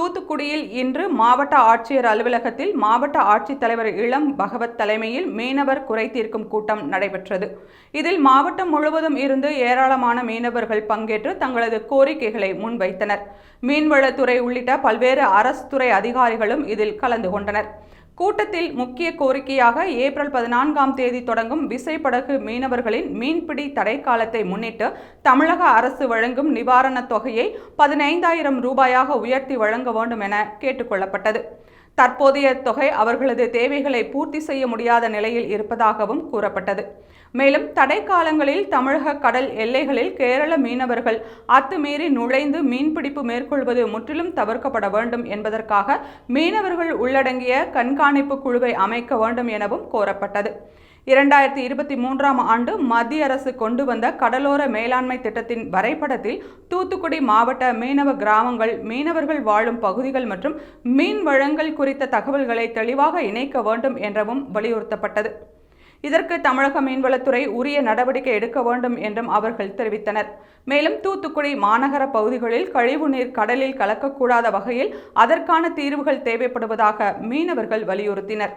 தூத்துக்குடியில் இன்று மாவட்ட ஆட்சியர் அலுவலகத்தில் மாவட்ட ஆட்சித்தலைவர் இளம் பகவத் தலைமையில் மீனவர் குறை தீர்க்கும் கூட்டம் நடைபெற்றது. இதில் மாவட்டம் முழுவதும் இருந்து ஏராளமான மீனவர்கள் பங்கேற்று தங்களது கோரிக்கைகளை முன்வைத்தனர். மீன்வளத்துறை உள்ளிட்ட பல்வேறு அரசு துறை அதிகாரிகளும் இதில் கலந்து கொண்டனர். கூட்டத்தில் முக்கிய கோரிக்கையாக ஏப்ரல் பதினான்காம் தேதி தொடங்கும் விசைப்படகு மீனவர்களின் மீன்பிடி தடை காலத்தை முன்னிட்டு தமிழக அரசு வழங்கும் நிவாரணத் தொகையை பதினைந்தாயிரம் ரூபாயாக உயர்த்தி வழங்க வேண்டும் என கேட்டுக்கொள்ளப்பட்டது. தற்போதைய தொகை அவர்களது தேவைகளை பூர்த்தி செய்ய முடியாத நிலையில் இருப்பதாகவும் கூறப்பட்டது. மேலும் தடை காலங்களில் தமிழக கடல் எல்லைகளில் கேரள மீனவர்கள் அத்துமீறி நுழைந்து மீன்பிடிப்பு மேற்கொள்வது முற்றிலும் தவிர்க்கப்பட வேண்டும் என்பதற்காக மீனவர்கள் உள்ளடங்கிய கண்காணிப்பு குழுவை அமைக்க வேண்டும் எனவும் கோரப்பட்டது. இரண்டாயிரத்தி இருபத்தி மூன்றாம் ஆண்டு மத்திய அரசு கொண்டு வந்த கடலோர மேலாண்மை திட்டத்தின் வரைபடத்தில் தூத்துக்குடி மாவட்ட மீனவ கிராமங்கள் மீனவர்கள் வாழும் பகுதிகள் மற்றும் மீன் வழங்கல் குறித்த தகவல்களை தெளிவாக இணைக்க வேண்டும் என்றவும் வலியுறுத்தப்பட்டது. இதற்கு தமிழக மீன்வளத்துறை உரிய நடவடிக்கை எடுக்க வேண்டும் என்றும் அவர்கள் தெரிவித்தனர். மேலும் தூத்துக்குடி மாநகர பகுதிகளில் கழிவுநீர் கடலில் கலக்கக்கூடாத வகையில் அதற்கான தீர்வுகள் தேவைப்படுவதாக மீனவர்கள் வலியுறுத்தினர்.